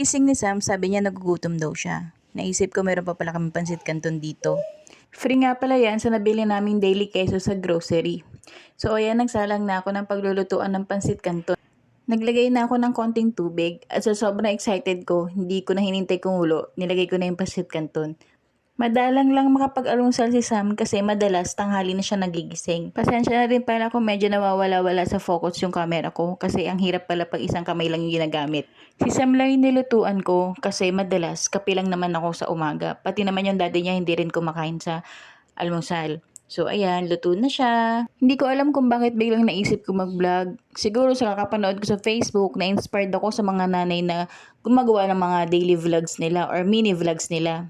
Ising ni Sam, sabi niya nagugutom daw siya. Naisip ko meron pa pala kami pansit canton dito. Free nga pala yan sa nabili naming daily queso sa grocery. So ayan, nagsalang na ako ng paglulutuan ng pansit canton. Naglagay na ako ng konting tubig at sa sobrang excited ko, hindi ko na hinintay kumulo, nilagay ko na yung pansit canton. Madalang lang makapag-almusal si Sam kasi madalas tanghali na siya nagigising. Pasensya na rin pala kung medyo nawawala-wala sa focus yung camera ko kasi ang hirap pala pag isang kamay lang yung ginagamit. Si Sam lang yung nilutuan ko kasi madalas kapilang naman ako sa umaga. Pati naman yung daddy niya hindi rin kumakain sa almusal. So ayan, luto na siya. Hindi ko alam kung bakit biglang naisip ko mag-vlog. Siguro sa kakapanood ko sa Facebook, na-inspired ako sa mga nanay na gumagawa ng mga daily vlogs nila or mini vlogs nila.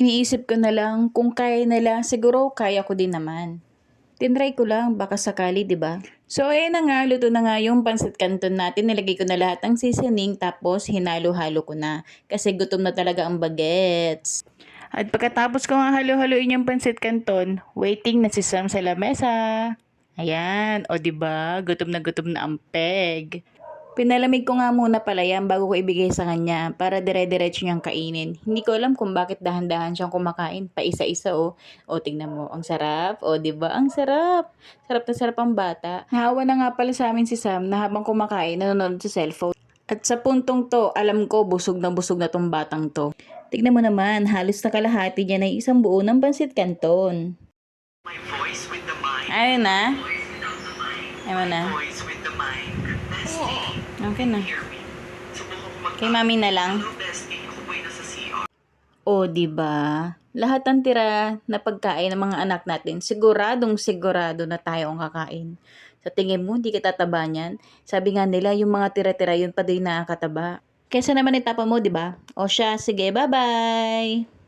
Iniisip ko na lang, kung kaya nila, siguro kaya ko din naman. Tinry ko lang, baka sakali, di ba? So, ayan na nga, luto na nga yung pansit canton natin. Nilagay ko na lahat ng seasoning, tapos hinalo-halo ko na. Kasi gutom na talaga ang bagets. At pagkatapos ko nga halo-haloin yung pansit canton, waiting na si Sam sa lamesa. Ayan, o ba gutom na gutom na ang peg. Pinalamig ko nga muna pala yan bago ko ibigay sa kanya para dire-diretso niyang kainin. Hindi ko alam kung bakit dahan-dahan siyang kumakain pa isa-isa o. O tingnan mo, ang sarap. O ba Ang sarap. Sarap na sarap ang bata. Nahawa na nga pala sa amin si Sam na habang kumakain nanonood sa cellphone. At sa puntong to, alam ko busog na busog na tong batang to. Tignan mo naman, halos na kalahati niya na isang buo ng pansit mic. Ayun na. Voice without the mic. Ayun na. Okay na. Kay mami na lang. O, di ba? Lahat ng tira na pagkain ng mga anak natin, siguradong sigurado na tayo ang kakain. Sa tingin mo, hindi ka tataba niyan? Sabi nga nila, yung mga tira-tira, yun pa din nakakataba. Kesa naman itapa mo, di ba? O siya, sige, bye-bye!